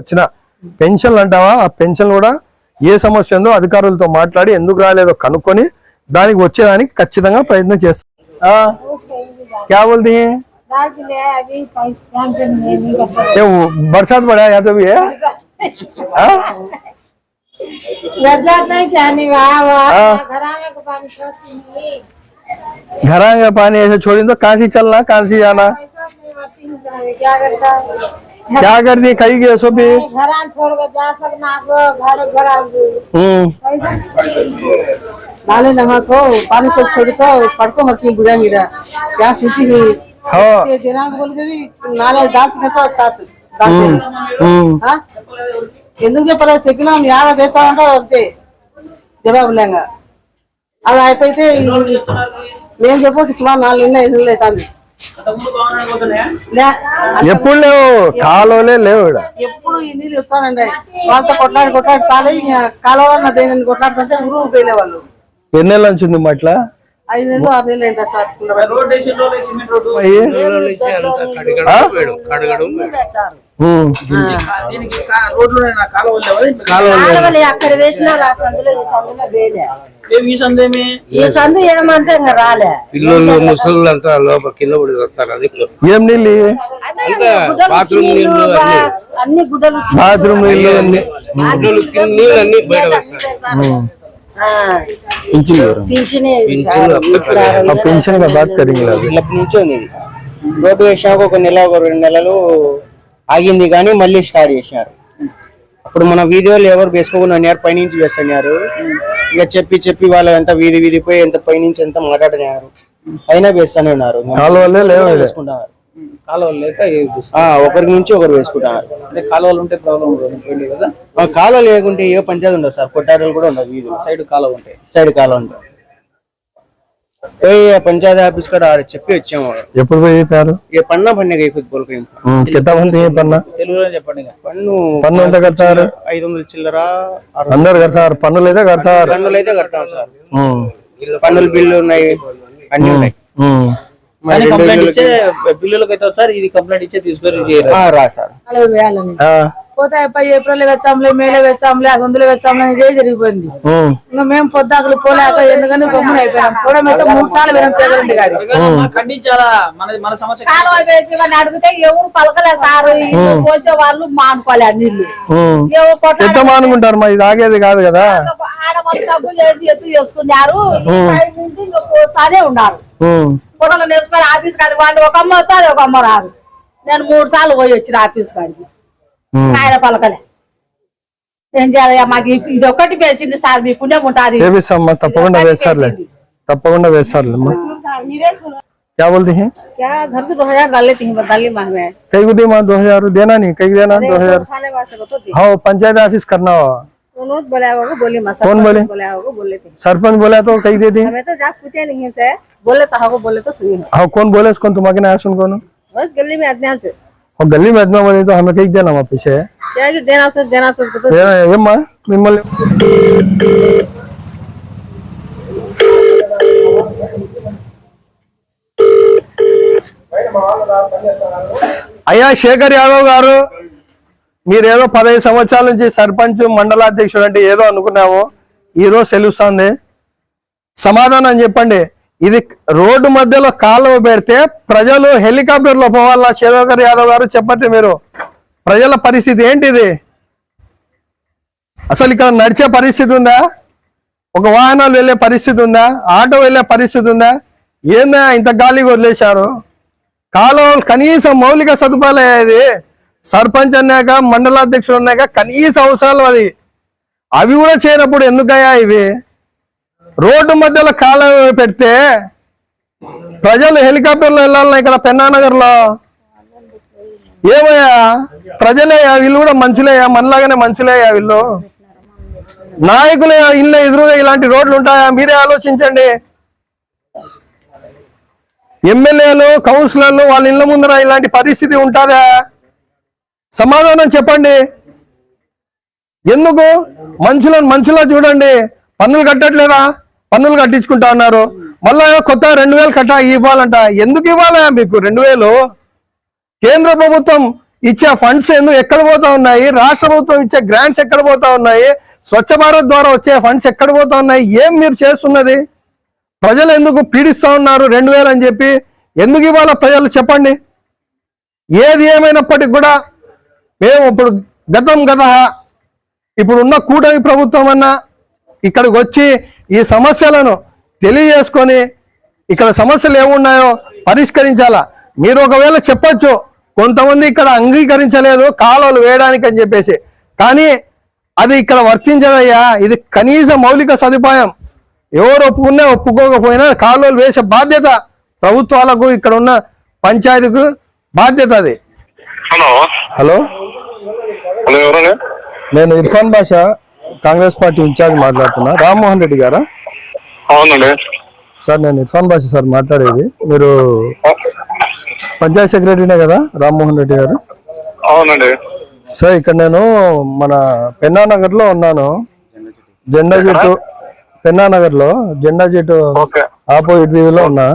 వచ్చిన పెన్షన్లు అంటావా ఆ పెన్షన్ కూడా ఏ సమస్య ఉందో అధికారులతో మాట్లాడి ఎందుకు రాలేదో కనుక్కొని దానికి వచ్చేదానికి ఖచ్చితంగా ప్రయత్నం చేస్తాం ఆ, क्या बोलती हैं अभी पैसा नहीं करता ये वो बरसात पड़ा है या तो भी है हाँ? बरसात नहीं जाने वहाँ हाँ। वहाँ घर में को पानी छोड़ती नहीं घर आएगा पानी ऐसे छोड़ी तो कहाँ से चलना कहाँ से जाना पैसा नहीं भरती हूँ जाने, क्या करता है क्या कर दी कही गए सो भी घरान छोड़ के जा सकना को घरे घर हम्म नाले नमा को पानी सब छोड़ तो पड़को मत की बुझा गिरा क्या सोची गई हां देना बोल के भी नाले दांत के तो तात दांत हम्म हां ఎందుకు చెప్పలేదు చెప్పినా యాడ వేస్తామంటే అంతే జవాబు లేక అది అయిపోయితే నేను చెప్పొచ్చు సుమారు నాలుగు నెలలు ఐదు నెలలు ఎప్పుడు లేవు? కాలువలే లేవు ఎప్పుడు ఈ నీళ్ళు వస్తానండి. వాళ్ళతో కొట్లాడి కొట్లాడి చాలే ఇంకా కాలువ దేని కొట్లాడుతుంటే ఊరు పోయలే వాళ్ళు. ఎన్ని నెలల నుంచి ఉంది మా ఇట్లా ఐదు నెలలు ఆరు నెలలు ఏంటో సార్. కాలువలు అక్కడ వేసినారు ఆ సందులో ఈ సందులో వేలే ఈ సందు ఏమంటే ఇంకా రాలే పిల్లలు ముసలు అంతా లోపల కింద పడి వస్తారు అది ఏం నీళ్ళు ఇవి? గుడ్డలు బాత్రూమ్ నీళ్ళు, నీళ్ళు అన్ని. అన్ని గుడ్డలు బాత్రూమ్ నీళ్ళు అన్ని గుడ్డలు కింద నీళ్ళు అన్ని బయట వస్తారు ఉమ్. ఆ, పింఛనే పింఛను అప్పట్లో. ఆ పెన్షన్ का बात करेंगे अभी ఇప్పటి నుంచే ఉంది ఇది. రోడ్డు వేసాక ఒక నెల ఒక రెండు నెలలు ఆగింది కానీ మళ్ళీ స్టార్ట్ చేసినారు. అప్పుడు మన వీధి వాళ్ళు ఎవరు వేసుకోకుండా ఉన్నారు పైనుంచి వేస్తున్నారు. ఇక చెప్పి చెప్పి వాళ్ళు ఎంత వీధి వీధి పోయి ఎంత పైనుంచి ఎంత మాట్లాడినారు. అయినా వేస్తూనే ఉన్నారు. వేసుకుంటున్నారు కాలువలు లేక ఒకరి నుంచి ఒకరు వేసుకుంటున్నారు అంటే కాలువలు ఉంటే ప్రాబ్లం పోయింది కదా? ఆ, కాలువ లేకుంటే ఏ పంచాయతీ ఉండదు సార్. కొట్టాటలు కూడా ఉండదు వీధి సైడ్ కాలువ ఉంటాయి. సైడ్ కాలువ ఉంటుంది పోయి ఆ పంచాయతీ ఆఫీస్ కూడా ఆడ చెప్పి వచ్చాము ఎప్పుడు పోయి చెప్పారు ఏ పన్నా పండుగ అయిపోతుంది పోలికి ఉమ్, कितना बनती है पन्ना తెలుగులో చెప్పండి ఇక. పన్ను పన్ను ఎంత కడతారు ఐదు వందల చిల్లర ఆరు అందరు కడతారు పన్నులు అయితే కడతారు పన్నులు అయితే కడతాం సార్ ఉమ్. పన్నుల బిల్లు ఉన్నాయి అన్ని ఉన్నాయి ఉమ్. కానీ కంప్లైంట్ ఇచ్చే బిల్లులకు అయితే ఒకసారి ఇది కంప్లైంట్ ఇచ్చే తీసుకొని చేయరు ఆ, రా సార్ పోతే ఏప్రిల్ వెళ్తాంలే మేలో వెళ్తాంలే అది వందలు వెళ్తాంలే ఇదే జరిగిపోయింది. ఇంకా మేము పొద్దాకులు పోలేక ఎందుకంటే గమ్మున అయిపోయాం కూడా అయితే మూడు సార్లు వినం అడిగితే ఎవరు పలకలే సారు పోసే వాళ్ళు మానుకోలే నీళ్ళు. ఎంత మానుకుంటారు మా ఇది ఆగేది కాదు కదా. ఆడ వాళ్ళు డబ్బులు చేసి ఎత్తు చేసుకున్నారు. ఉన్నారు. నేర్చుకొని ఆఫీస్ కాడికి వాళ్ళు ఒక అమ్మ వస్తారు ఒక అమ్మ రాదు. నేను మూడు సార్లు పోయి వచ్చిన ఆఫీస్ కాడికి. ఆయన పలకలే ఏం చేయాలి మాకు ఇది- ఇది ఒక్కటి పెంచింది సార్ మీ పుణ్యం ఉంటుంది వేపిస్తామ్మా తప్పకుండా వేస్తారులే తప్పకుండా వేస్తారులే అమ్మా क्या बोलती हैं क्या घर के दो हजार डाल लेती हैं बता ली मांग में कई को दी माँ दो हजार देना नहीं कई देना दो हजार खाने वास्ते को तो दी हाँ पंचायत ऑफिस करना हो उन्होंने बोला होगा बोली मसा कौन बोले? बोला होगा बोले थे सरपंच बोला तो कई दे दी हमें तो जा पूछे नहीं उसे बोले तो होगा बोले तो सुनी हाँ कौन बोले उसको तुम्हारे नया सुन कौन बस गली में आदमी आते ఒక ಗಲ್ಲಿ ಮದ್ನ ಬಂದಿತ್ತು ಆಮೇಲೆ ಇದ್ದೆ ನಮ್ಮ ಪಿಶೆ ಏಮ್ಮ మిమ్మల్ని అయ్యా శేఖర్ యాదవ్ గారు మీరేదో పదహైదు సంవత్సరాల నుంచి సర్పంచ్ మండలాధ్యక్షుడు అంటే ఏదో అనుకున్నాము ఈరోజు తెలుస్తుంది. సమాధానం చెప్పండి. ఇది రోడ్డు మధ్యలో కాలువ పెడితే ప్రజలు హెలికాప్టర్లో పోవాలా? శేఖర్ యాదవ్ గారు చెప్పండి మీరు. ప్రజల పరిస్థితి ఏంటిది? అసలు ఇక్కడ నడిచే పరిస్థితి ఉందా? ఒక వాహనాలు వెళ్ళే పరిస్థితి ఉందా? ఆటో వెళ్ళే పరిస్థితి ఉందా? ఏందా ఇంత గాలిగా వదిలేశారు? కాలువలు కనీసం మౌలిక సదుపాయాలు ఇది. సర్పంచ్ అన్నాక మండలాధ్యక్షుడు అన్నాక కనీస అవసరాలు అది. అవి కూడా చేయనప్పుడు ఎందుకయ్యా ఇవి? రోడ్డు మధ్యలో కాలం పెడితే ప్రజలు హెలికాప్టర్లో వెళ్ళాలి ఇక్కడ పెన్నానగర్లో ఏమయ్యా? ప్రజలేయా? వీళ్ళు కూడా మంచులేయా? మనలాగానే మంచులేయా వీళ్ళు? నాయకులే ఇళ్ళ ఎదురుగా ఇలాంటి రోడ్లు ఉంటాయా? మీరే ఆలోచించండి. ఎమ్మెల్యేలు కౌన్సిలర్లు వాళ్ళ ఇళ్ళ ముందర ఇలాంటి పరిస్థితి ఉంటుందా? సమాధానం చెప్పండి. ఎందుకు? మనుషులను మనుషులా చూడండి. పన్నులు కట్టట్లేదా? పన్నులు కట్టించుకుంటా ఉన్నారు మళ్ళా కొత్త రెండు వేలు కట్టా ఇవ్వాలంట. ఎందుకు ఇవ్వాలా మీకు రెండు వేలు? కేంద్ర ప్రభుత్వం ఇచ్చే ఫండ్స్ ఎందుకు ఎక్కడ పోతా ఉన్నాయి? రాష్ట్ర ప్రభుత్వం ఇచ్చే గ్రాంట్స్ ఎక్కడ పోతా ఉన్నాయి? స్వచ్ఛ భారత్ ద్వారా వచ్చే ఫండ్స్ ఎక్కడ పోతా ఉన్నాయి? ఏం మీరు చేస్తున్నది? ప్రజలు ఎందుకు పీడిస్తా ఉన్నారు రెండు వేలు అని చెప్పి? ఎందుకు ఇవ్వాలా ప్రజలు? చెప్పండి. ఏది ఏమైనప్పటికి కూడా మేము ఇప్పుడు గతం గత ఇప్పుడున్న కూటమి ప్రభుత్వం అన్నా ఇక్కడికి వచ్చి ఈ సమస్యలను తెలియజేసుకొని ఇక్కడ సమస్యలు ఏమున్నాయో పరిష్కరించాలా? మీరు ఒకవేళ చెప్పొచ్చు కొంతమంది ఇక్కడ అంగీకరించలేదు కాలువలు వేయడానికి అని చెప్పేసి. కానీ అది ఇక్కడ వర్తించదయ్యా ఇది కనీస మౌలిక సదుపాయం. ఎవరు ఒప్పుకున్నా ఒప్పుకోకపోయినా కాలువలు వేసే బాధ్యత ప్రభుత్వాలకు ఇక్కడ ఉన్న పంచాయతీకు బాధ్యత అది. హలో. హలో. హలో ఎవరండి? నేను ఇర్ఫాన్ బాషా. కాంగ్రెస్ పార్టీ ఇన్ఛార్జ్ మాట్లాడుతున్నా. రామ్మోహన్ రెడ్డి గారా? అవునండి. సార్ నేను ఇర్ఫాన్ బాషా సార్ మాట్లాడేది. మీరు పంచాయత్ సెక్రటరీనే కదా రామ్మోహన్ రెడ్డి గారు? అవునండి. సార్ ఇక్కడ నేను మన పెన్నా నగర్లో ఉన్నాను. జెండా చెట్టు పెన్నా నగర్లో జెండా చెట్టు ఆపోజిట్ వీధిలో ఉన్నా.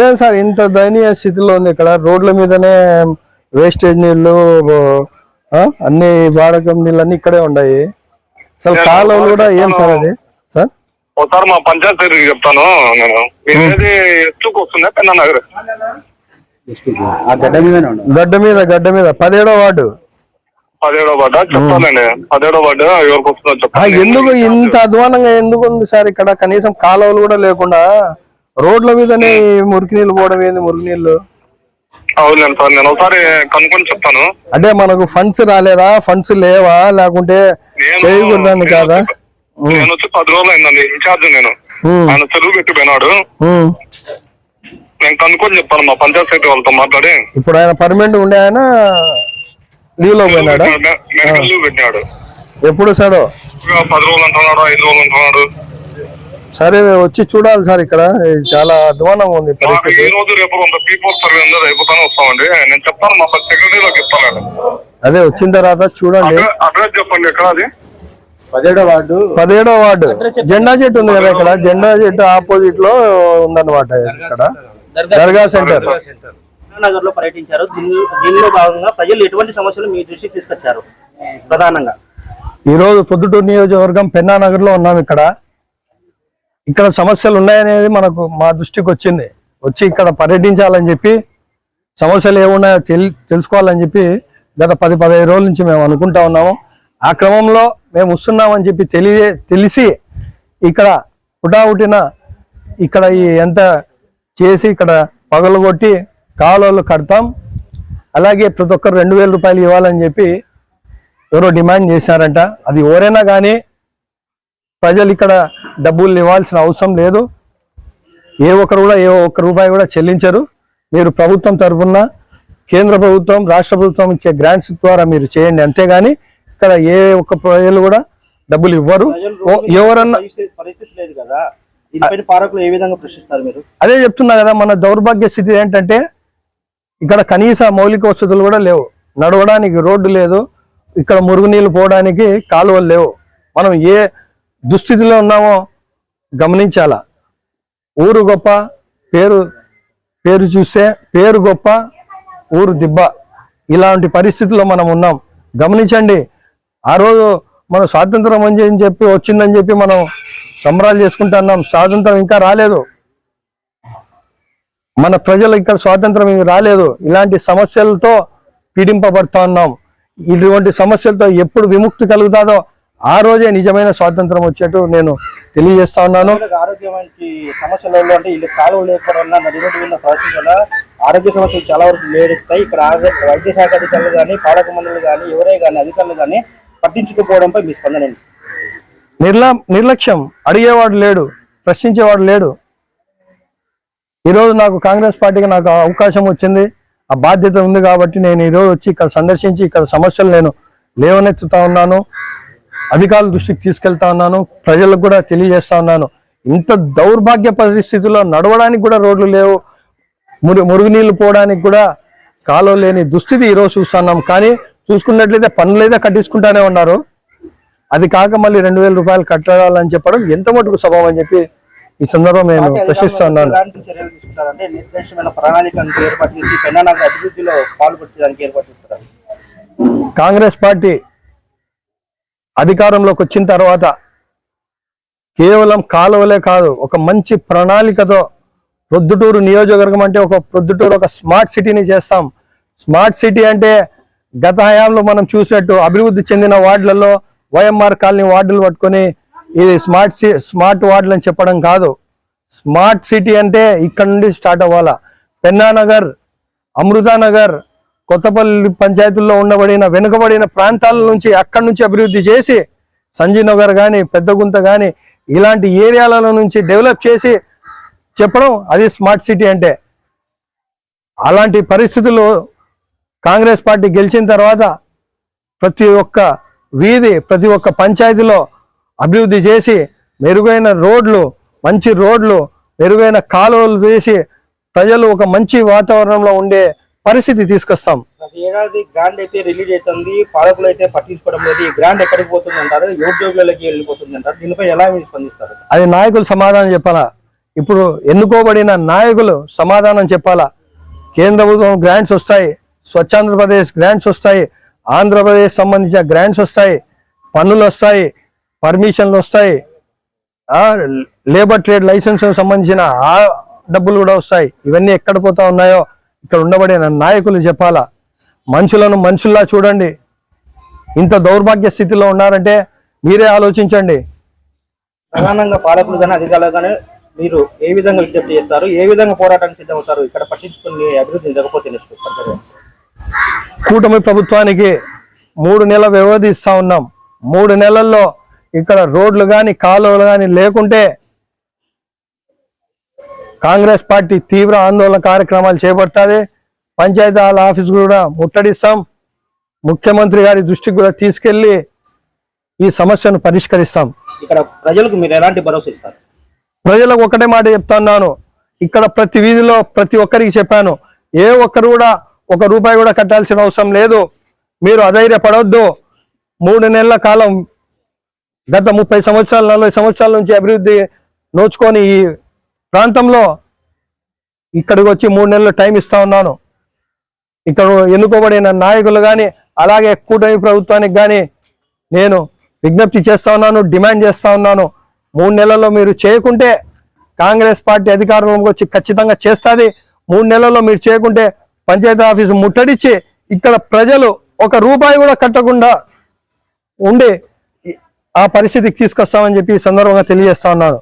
ఏం సార్ ఇంత దయనీయ స్థితిలో ఉంది ఇక్కడ? రోడ్ల మీదనే వేస్టేజ్ నీళ్ళు అన్ని వాడకం నీళ్ళు అన్ని ఇక్కడే ఉన్నాయి అసలు కాలువలు కూడా ఏం సార్ అది? సార్? ఒకసారి మా పంచాయత్ సెక్రటరీకి చెప్తాను నేను. మీది ఎత్తుకు వస్తుందా పెన్నా నగర్? గడ్డ మీద గడ్డ మీద. పదిహేడో వార్డు. పదిహేడో వార్డు? చెప్తానండి పదిహేడో వార్డు ఎవరికి వస్తుందో చెప్తాను ఎందుకు ఇంత అధ్వానంగా ఎందుకు ఉంది సార్ ఇక్కడ? కనీసం కాలువలు కూడా లేకుండా రోడ్ల మీదనే మురికి నీళ్ళు పోవడం ఏంది మురికి నీళ్ళు? అవునండి సార్ నేను ఒకసారి కనుక్కొని చెప్తాను. అంటే మనకు ఫండ్స్ రాలేదా? ఫండ్స్ లేవా? లేకుంటే నేను కాదా? నేను వచ్చి పది రోజులు అయిందండి ఇన్ఛార్జ్ నేను. ఆయన చెరువు పెట్టిపోయినాడు. నేను కనుక్కొని చెప్తాను మా పంచాయత్ సెక్రటరీ వాళ్ళతో మాట్లాడి. ఇప్పుడు ఆయన పర్మనెంట్ ఉండే ఆయన లీవ్లో పోయినాడా? లీవ్ పెట్టినాడు. ఎప్పుడు సార్ పది రోజులు అంటున్నాడు ఐదు రోజులు అంటున్నాడు. సరే వచ్చి చూడాలి సార్ ఇక్కడ. చాలా అధ్వానంగా ఉంది పరిస్థితి. ఈ రోజు రేపు కొంత పీపుల్ సర్వే ఉంది వస్తామండి. నేను చెప్తాను మా సెక్రటరీలోకి ఇస్తాను అదే వచ్చిన తర్వాత చూడండి. అడ్రస్ చెప్పండి ఎక్కడ అది? పదిహేడో వార్డు. పదిహేడో వార్డు. జెండా చెట్టు ఉంది కదా ఇక్కడ. జెండా చెట్టు ఆపోజిట్లో ఉందన్నమాట ఇక్కడ. దర్గా సెంటర్. నగర్లో పర్యటించారు. దీనిలో దీనిలో భాగంగా ప్రజలు ఎటువంటి సమస్యలు మీ దృష్టికి తీసుకొచ్చారు? ప్రధానంగా. ఈ రోజు పొద్దుటూరు నియోజకవర్గం పెన్నా నగర్లో ఉన్నాం ఇక్కడ. ఇక్కడ సమస్యలు ఉన్నాయనేది మనకు మా దృష్టికి వచ్చింది. వచ్చి ఇక్కడ పర్యటించాలని చెప్పి సమస్యలు ఏమున్నాయో తెల్ తెలుసుకోవాలని చెప్పి గత పది పదహైదు రోజుల నుంచి మేము అనుకుంటా ఉన్నాము. ఆ క్రమంలో మేము వస్తున్నామని చెప్పి తెలియ తెలిసి ఇక్కడ హుటాహుటిన ఇక్కడ ఈ ఎంత చేసి ఇక్కడ పగలగొట్టి కాలువలు కడతాం. అలాగే ప్రతి ఒక్కరు రెండు వేల రూపాయలు ఇవ్వాలని చెప్పి ఎవరో డిమాండ్ చేశారంట. అది ఎవరైనా కానీ ప్రజలు ఇక్కడ డబ్బులు ఇవ్వాల్సిన అవసరం లేదు. ఏ ఒక్కరు కూడా ఏ ఒక్క రూపాయి కూడా చెల్లించరు. మీరు ప్రభుత్వం తరఫున కేంద్ర ప్రభుత్వం రాష్ట్ర ప్రభుత్వం ఇచ్చే గ్రాంట్స్ ద్వారా మీరు చేయండి. అంతేగాని ఇక్కడ ఏ ఒక్క ప్రజలు కూడా డబ్బులు ఇవ్వరు. ఎవరన్నా పరిస్థితి లేదు కదా. పాలకులు ఏ విధంగా ప్రశ్నిస్తారు మీరు? అదే చెప్తున్నా కదా మన దౌర్భాగ్య స్థితి ఏంటంటే ఇక్కడ కనీస మౌలిక వసతులు కూడా లేవు. నడవడానికి రోడ్డు లేదు. ఇక్కడ మురుగునీళ్ళు పోవడానికి కాలువలు లేవు. మనం ఏ దుస్థితిలో ఉన్నామో గమనించాలా? ఊరు గొప్ప పేరు పేరు చూస్తే పేరు గొప్ప ఊరు దిబ్బ. ఇలాంటి పరిస్థితుల్లో మనం ఉన్నాం. గమనించండి ఆ రోజు మనం స్వాతంత్రం అని చెప్పి వచ్చిందని చెప్పి మనం సంబరాలు చేసుకుంటున్నాం స్వాతంత్రం ఇంకా రాలేదు. మన ప్రజలు ఇక్కడ స్వాతంత్రం ఇంకా రాలేదు. ఇలాంటి సమస్యలతో పీడింపబడుతున్నాం ఇటువంటి సమస్యలతో ఎప్పుడు విముక్తి కలుగుతాదో ఆ రోజే నిజమైన స్వాతంత్రం వచ్చేట్టు నేను తెలియజేస్తా ఉన్నాను. ప్రజలకు ఆరోగ్యమైన సమస్యలలో అంటే కాలువ లేకపోవడం ఆరోగ్య సమస్యలు చాలా వరకు లేడుతాయి ఇక్కడ వైద్య శాఖ అధికారులు కానీ పాలక మండలి కానీ ఎవరే కానీ అధికారులు కానీ పట్టించుకోకపోవడంపై మీ స్పందన? నిర్ల నిర్లక్ష్యం. అడిగేవాడు లేడు ప్రశ్నించేవాడు లేడు. ఈరోజు నాకు కాంగ్రెస్ పార్టీకి నాకు అవకాశం వచ్చింది. ఆ బాధ్యత ఉంది కాబట్టి నేను ఈరోజు వచ్చి ఇక్కడ సందర్శించి ఇక్కడ సమస్యలు నేను లేవనెత్తుతా ఉన్నాను. అధికారుల దృష్టికి తీసుకెళ్తా ఉన్నాను ప్రజలకు కూడా తెలియజేస్తా ఉన్నాను ఇంత దౌర్భాగ్య పరిస్థితుల్లో నడవడానికి కూడా రోడ్లు లేవు మురు మురుగునీళ్ళు పోవడానికి కూడా కాలువ లేని దుస్థితి ఈరోజు చూస్తున్నాం కానీ చూసుకున్నట్లయితే పనులైతే కట్టించుకుంటానే ఉన్నారు. అది కాక మళ్ళీ రెండు వేల రూపాయలు కట్టాలని చెప్పడం ఎంత మటుకు సభం అని చెప్పి ఈ సందర్భం నేను ప్రశ్నిస్తూ ఉన్నాను. కాంగ్రెస్ పార్టీ అధికారంలోకి వచ్చిన తర్వాత కేవలం కాలువలే కాదు ఒక మంచి ప్రణాళికతో ప్రొద్దుటూరు నియోజకవర్గం అంటే ఒక ప్రొద్దుటూరు ఒక స్మార్ట్ సిటీని చేస్తాం. స్మార్ట్ సిటీ అంటే గత హయాంలో మనం చూసినట్టు అభివృద్ధి చెందిన వార్డులలో వైఎంఆర్ కాలనీ వార్డులు పట్టుకొని ఇది స్మార్ట్ సి స్మార్ట్ వార్డులు అని చెప్పడం కాదు. స్మార్ట్ సిటీ అంటే ఇక్కడ నుండి స్టార్ట్ అవ్వాలా? పెన్నానగర్ అమృతానగర్ కొత్తపల్లి పంచాయతీల్లో ఉండబడిన వెనుకబడిన ప్రాంతాల నుంచి అక్కడి నుంచి అభివృద్ధి చేసి సంజీవ్ నగర్ కానీ పెద్దగుంత కానీ ఇలాంటి ఏరియాల నుంచి డెవలప్ చేసి చెప్పడం అది స్మార్ట్ సిటీ అంటే. అలాంటి పరిస్థితులు కాంగ్రెస్ పార్టీ గెలిచిన తర్వాత ప్రతి ఒక్క వీధి ప్రతి ఒక్క పంచాయతీలో అభివృద్ధి చేసి మెరుగైన రోడ్లు మంచి రోడ్లు మెరుగైన కాలువలు చేసి ప్రజలు ఒక మంచి వాతావరణంలో ఉండే పరిస్థితి తీసుకొస్తాం. ఏడాది గ్రాండ్ అయితే రిలీజ్ అవుతుంది పాలకులు అయితే పట్టించుకోవడం లేదు. ఈ గ్రాండ్ ఎక్కడికి పోతుంది అంటారు? యువ జోబులకి వెళ్ళిపోతుంది అంటారు. దీనిపై ఎలా మీరు స్పందిస్తారు? అది నాయకులు సమాధానం చెప్పాలా? ఇప్పుడు ఎన్నుకోబడిన నాయకులు సమాధానం చెప్పాలా? కేంద్ర ప్రభుత్వం గ్రాంట్స్ వస్తాయి స్వచ్ఛాంధ్రప్రదేశ్ గ్రాంట్స్ వస్తాయి ఆంధ్రప్రదేశ్ సంబంధించిన గ్రాంట్స్ వస్తాయి పన్నులు వస్తాయి పర్మిషన్లు వస్తాయి లేబర్ ట్రేడ్ లైసెన్స్ సంబంధించిన ఆ డబ్బులు కూడా వస్తాయి. ఇవన్నీ ఎక్కడ పోతా ఉన్నాయో ఇక్కడ ఉండబడిన నాయకులు చెప్పాలా? మనుషులను మనుషుల్లా చూడండి. ఇంత దౌర్భాగ్య స్థితిలో ఉన్నారంటే మీరే ఆలోచించండి. ప్రధానంగా పాలకులు కానీ అధికారులు కానీ మీరు ఏ విధంగా విజ్ఞప్తి చేస్తారు? ఏ విధంగా పోరాటానికి సిద్ధమవుతారు? ఇక్కడ పట్టించుకుని అభివృద్ధి జరగకపోతే కూటమి ప్రభుత్వానికి మూడు నెలల వ్యవధి ఇస్తా ఉన్నాం. మూడు నెలల్లో ఇక్కడ రోడ్లు కానీ కాలువలు కానీ లేకుంటే కాంగ్రెస్ పార్టీ తీవ్ర ఆందోళన కార్యక్రమాలు చేపడుతుంది. పంచాయతీరాజ్ ఆఫీస్ కూడా ముట్టడిస్తాం. ముఖ్యమంత్రి గారి దృష్టికి కూడా తీసుకెళ్ళి ఈ సమస్యను పరిష్కరిస్తాం. ఇక్కడ ప్రజలకు మీరు ఎలాంటి భరోసా ఇస్తారు? ప్రజలకు ఒకటే మాట చెప్తున్నాను. ఇక్కడ ప్రతి వీధిలో ప్రతి ఒక్కరికి చెప్పాను. ఏ ఒక్కరు కూడా ఒక రూపాయి కూడా కట్టాల్సిన అవసరం లేదు. మీరు అధైర్యపడవద్దు మూడు నెలల కాలం గత ముప్పై సంవత్సరాల నలభై సంవత్సరాల నుంచి అభివృద్ధి నోచుకొని ఈ ప్రాంతంలో ఇక్కడికి వచ్చి మూడు నెలలు టైం ఇస్తా ఉన్నాను. ఇక్కడ ఎన్నుకోబడిన నాయకులు కానీ అలాగే కూటమి ప్రభుత్వానికి కానీ నేను విజ్ఞప్తి చేస్తా ఉన్నాను డిమాండ్ చేస్తా ఉన్నాను. మూడు నెలల్లో మీరు చేయకుంటే కాంగ్రెస్ పార్టీ అధికారంలోకి వచ్చి ఖచ్చితంగా చేస్తుంది. మూడు నెలల్లో మీరు చేయకుంటే పంచాయతీ ఆఫీసు ముట్టడిచ్చి ఇక్కడ ప్రజలు ఒక రూపాయి కూడా కట్టకుండా ఉండి ఆ పరిస్థితికి తీసుకొస్తామని చెప్పి ఈ సందర్భంగా తెలియజేస్తా ఉన్నాను.